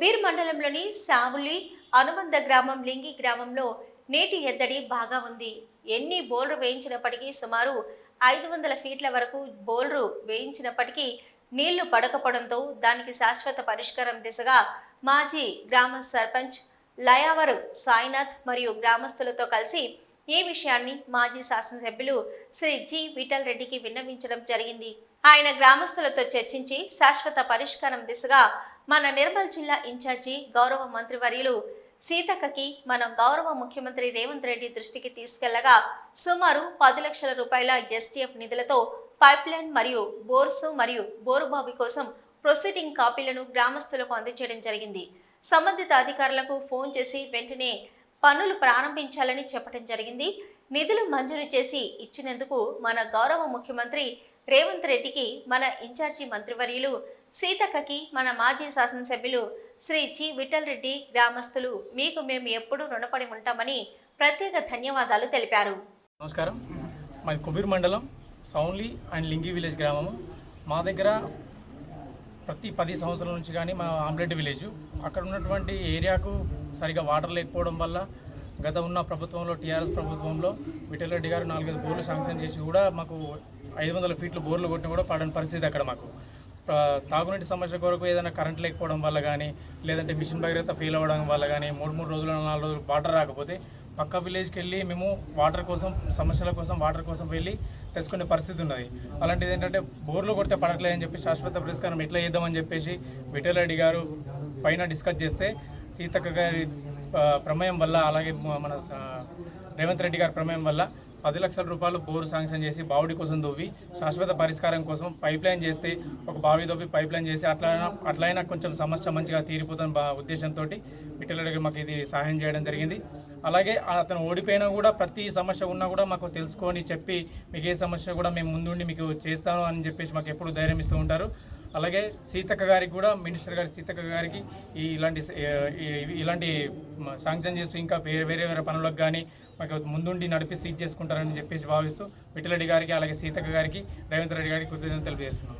కుబీర్ మండలంలోని సావులి అనుబంధ గ్రామం లింగి గ్రామంలో నీటి ఎద్దడి బాగా ఉంది. ఎన్ని బోర్లు వేయించినప్పటికీ సుమారు ఐదు వందల ఫీట్ల వరకు బోర్లు వేయించినప్పటికీ నీళ్ళు పడకపోవడంతో దానికి శాశ్వత పరిష్కారం దిశగా మాజీ గ్రామ సర్పంచ్ లయావరు సాయినాథ్ మరియు గ్రామస్తులతో కలిసి ఈ విషయాన్ని మాజీ శాసనసభ్యులు శ్రీ జి విఠల్ రెడ్డికి విన్నవించడం జరిగింది. ఆయన గ్రామస్తులతో చర్చించి శాశ్వత పరిష్కారం దిశగా మన నిర్మల్ జిల్లా ఇన్ఛార్జి గౌరవ మంత్రివర్యులు సీతక్కకి మన గౌరవ ముఖ్యమంత్రి రేవంత్ రెడ్డి దృష్టికి తీసుకెళ్ళగా సుమారు పది లక్షల రూపాయల ఎస్టీఎఫ్ నిధులతో పైప్ లైన్ మరియు బోర్సు మరియు బోరుబావి కోసం ప్రొసీడింగ్ కాపీలను గ్రామస్తులకు అందించడం జరిగింది. సంబంధిత అధికారులకు ఫోన్ చేసి వెంటనే పనులు ప్రారంభించాలని చెప్పడం జరిగింది. నిధులు మంజూరు చేసి ఇచ్చినందుకు మన గౌరవ ముఖ్యమంత్రి రేవంత్ రెడ్డికి మన ఇన్ఛార్జి మంత్రివర్యులు సీతక్కకి మన మాజీ శాసనసభ్యులు శ్రీ జి. విఠలరెడ్డి గ్రామస్తులు మీకు మేము ఎప్పుడూ రుణపడి ఉంటామని ప్రత్యేక ధన్యవాదాలు తెలిపారు. నమస్కారం. మాది కుబీర్ మండలం సౌన్లీ అండ్ లింగి విలేజ్ గ్రామము. మా దగ్గర ప్రతి పది సంవత్సరాల నుంచి కానీ మా ఆమ్లెట్ విలేజ్. అక్కడ ఉన్నటువంటి ఏరియాకు సరిగా వాటర్ లేకపోవడం వల్ల గత ఉన్న ప్రభుత్వంలో టీఆర్ఎస్ ప్రభుత్వంలో విఠలరెడ్డి గారు నాలుగైదు బోర్లు శాంక్షన్ చేసి కూడా మాకు ఐదు వందల ఫీట్లు బోర్లు కొట్టిన కూడా పడని పరిస్థితి అక్కడ మాకు. తాగునీటి సమస్య కొరకు ఏదైనా కరెంట్ లేకపోవడం వల్ల కానీ లేదంటే మిషన్ భగీరథ ఫెయిల్ అవ్వడం వల్ల కానీ మూడు మూడు రోజులు నాలుగు రోజులు వాటర్ రాకపోతే పక్క విలేజ్కి వెళ్ళి మేము వాటర్ కోసం సమస్యల కోసం వాటర్ కోసం వెళ్ళి తెచ్చుకునే పరిస్థితి ఉన్నది. అలాంటిది ఏంటంటే బోర్లు కొడితే పడట్లేదని చెప్పి శాశ్వత పురస్కారం ఎట్లా చేద్దామని చెప్పేసి విఠలరెడ్డి గారు పైన డిస్కస్ చేస్తే సీతక్క గారి ప్రమేయం వల్ల అలాగే మన స- రేవంత్ రెడ్డి గారి ప్రమేయం వల్ల పది లక్షల రూపాయలు బోరు శాంక్షన్ చేసి బావుడి కోసం దొవ్వి శాశ్వత పరిష్కారం కోసం పైప్ లైన్ చేస్తే ఒక బావి దొవ్వి పైప్ లైన్ చేసి అట్లా అట్లయినా కొంచెం సమస్య మంచిగా తీరిపోతున్న ఉద్దేశంతో ఉద్దేశంతో దగ్గర మాకు ఇది సహాయం చేయడం జరిగింది. అలాగే అతను ఓడిపోయినా కూడా ప్రతి సమస్య ఉన్నా కూడా మాకు తెలుసుకొని చెప్పి మీకు ఏ సమస్య కూడా మేము ముందుండి మీకు చేస్తాను అని చెప్పేసి మాకు ఎప్పుడు ధైర్యం ఇస్తూ ఉంటారు. అలాగే సీతక్క గారికి కూడా మినిస్టర్ గారి సీతక్క గారికి ఈ ఇలాంటి ఇలాంటి శాంక్షన్ చేస్తూ ఇంకా వేరే వేరే వేరే పనులకు కానీ మాకు ముందుండి నడిపి సీజ్ చేసుకుంటారని చెప్పేసి భావిస్తూ విఠలరెడ్డి గారికి అలాగే సీతక్క గారికి రేవంత్ రెడ్డి గారికి కృతజ్ఞతలు తెలియజేస్తున్నాం.